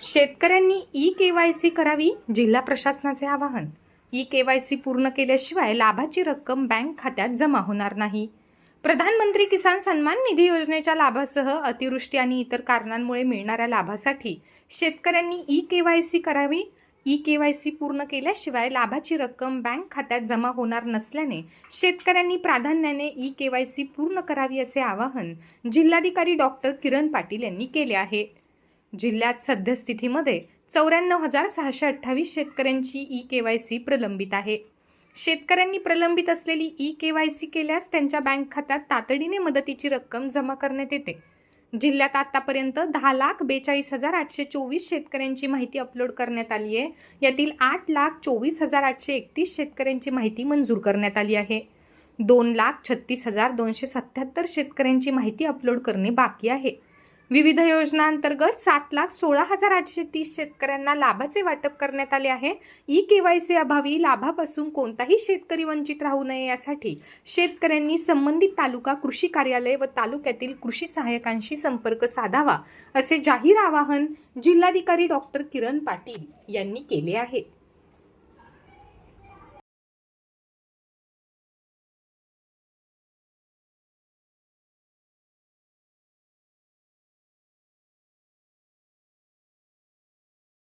शेतकऱ्यांनी E K Y C करावी जिल्हा प्रशासनाचे आवाहन. ई के वाय सी पूर्ण केल्याशिवाय लाभाची रक्कम बँक खात्यात जमा होणार नाही. प्रधानमंत्री किसान सन्मान निधी योजनेच्या लाभासह अतिवृष्टी आणि इतर कारणांमुळे मिळणाऱ्या लाभासाठी शेतकऱ्यांनी ई के वाय सी करावी. ई के वाय सी पूर्ण केल्याशिवाय लाभाची रक्कम बँक खात्यात जमा होणार नसल्याने शेतकऱ्यांनी प्राधान्याने ई के वाय सी पूर्ण करावी असे आवाहन जिल्हाधिकारी डॉक्टर किरण पाटील यांनी केले आहे. जिल्ह्यात सद्यस्थितीमध्ये चौऱ्याण्णव हजार सहाशे अठ्ठावीस शेतकऱ्यांची ई के वाय सी प्रलंबित आहे. शेतकऱ्यांनी प्रलंबित असलेली ई के वाय सी केल्यास त्यांच्या बँक खात्यात तातडीने मदतीची रक्कम जमा करण्यात येते. जिल्ह्यात आतापर्यंत दहा लाख बेचाळीस हजार आठशे चोवीस शेतकऱ्यांची माहिती अपलोड करण्यात आली आहे. यातील आठ लाख चोवीस हजार आठशे एकतीस शेतकऱ्यांची माहिती मंजूर करण्यात आली आहे. दोन लाख छत्तीस हजार दोनशे सत्याहत्तर शेतकऱ्यांची माहिती अपलोड करणे बाकी आहे. विविध योजनांतर्गत सात लाख सोळा हजार आठशे तीस शेतकऱ्यांना लाभाचे वाटप करण्यात आले आहे. ई केवायसी अभावी लाभापासून कोणताही शेतकरी वंचित राहू नये यासाठी शेतकऱ्यांनी संबंधित तालुका कृषी कार्यालय व तालुक्यातील कृषी सहाय्यकांशी संपर्क साधावा असे जाहीर आवाहन जिल्हाधिकारी डॉक्टर किरण पाटील यांनी केले आहे.